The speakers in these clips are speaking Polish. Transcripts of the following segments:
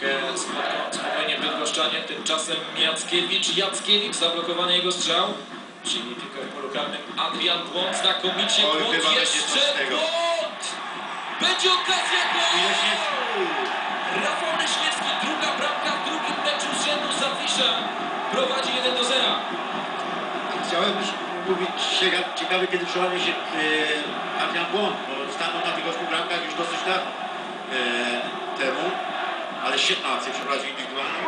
piłkę spoko- spokojnie Bydgoszczanie, tymczasem Jackiewicz, Jackiewicz, zablokowany jego strzał. Czyli tylko w polu karnym Adrian Błąd, znakomicie Oj, Błąd, jeszcze. Błąd! Będzie okazja, gol! Rafał Leśniewski, druga bramka w drugim meczu z rzędu Zawisza. Prowadzi 1 do 0. Chciałem mówić, cieka- ciekawy kiedy przełamie się e, Adrian Błąd, bo stanął na tych ośmiu bramkach już dosyć dawno e, temu, Alışık Asif şu razıyı duygulanıyor.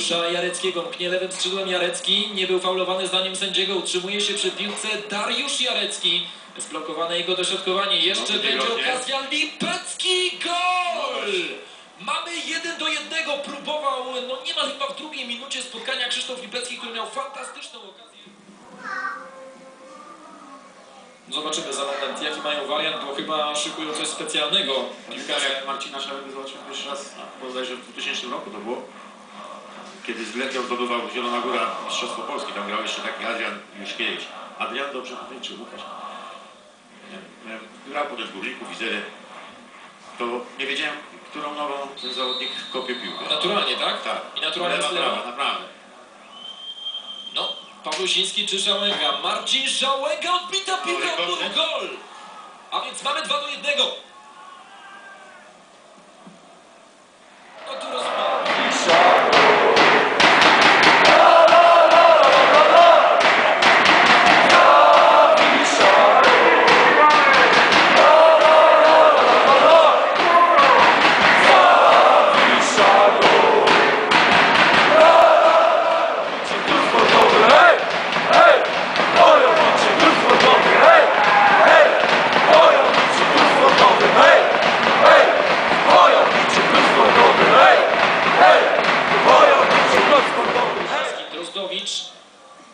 Do Dariusza Jareckiego. Mknie lewym skrzydłem Jarecki. Nie był faulowany zdaniem sędziego. Utrzymuje się przy piłce Dariusz Jarecki. Zblokowane jego dośrodkowanie. Jeszcze No, będzie okazja. Lipecki gol! Mamy jeden do jednego. Próbował, no niemal chyba w drugiej minucie spotkania Krzysztof Lipecki, który miał fantastyczną okazję. Zobaczymy za moment, jaki mają wariant, bo chyba szykują coś specjalnego. Piłkarza Marcina Szałego zobaczyłem pierwszy raz, bodajże w 2000 roku to było, kiedy z Lechią zdobywał Zielona Góra Mistrzostwo Polski, tam grał jeszcze taki Adrian Juszkiewicz. Adrian dobrze tutaj czy Łukasz? Grał potem w Górniku, Wizery. To nie wiedziałem, którą nogą ten zawodnik kopie piłkę. Naturalnie, tak? Tak, I naturalnie lewa, lewa. naprawdę. No, Pawlusiński czy Szałęga? Marcin Szałęga, odbita piłka w mur, gol! A więc mamy 2 do 1. No tu Drozdowicz.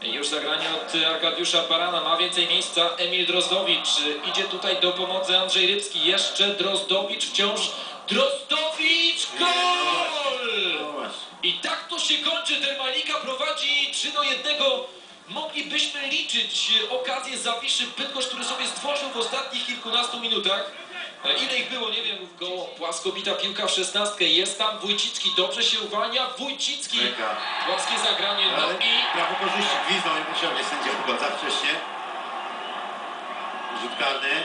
Już zagranie od Arkadiusza Barana. Ma więcej miejsca. Emil Drozdowicz. Idzie tutaj do pomocy Andrzej Rybski. Jeszcze Drozdowicz wciąż. Drozdowicz! Gol! I tak to się kończy. Termalika prowadzi 3 do 1. Moglibyśmy liczyć okazję Zawiszy Bydgoszcz, który sobie stworzył w ostatnich kilkunastu minutach. E, Ile ich było, nie wiem, go płaskobita piłka w szesnastkę. Jest tam Wójcicki, dobrze się uwalnia. Wójcicki, płaskie zagranie, no i prawo korzyści gwizdał niepotrzebnie sędzia chyba za wcześnie. Rzut karny.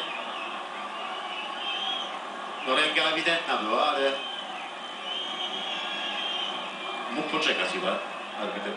No ręka ewidentna była, ale mógł poczekać chyba arbiter.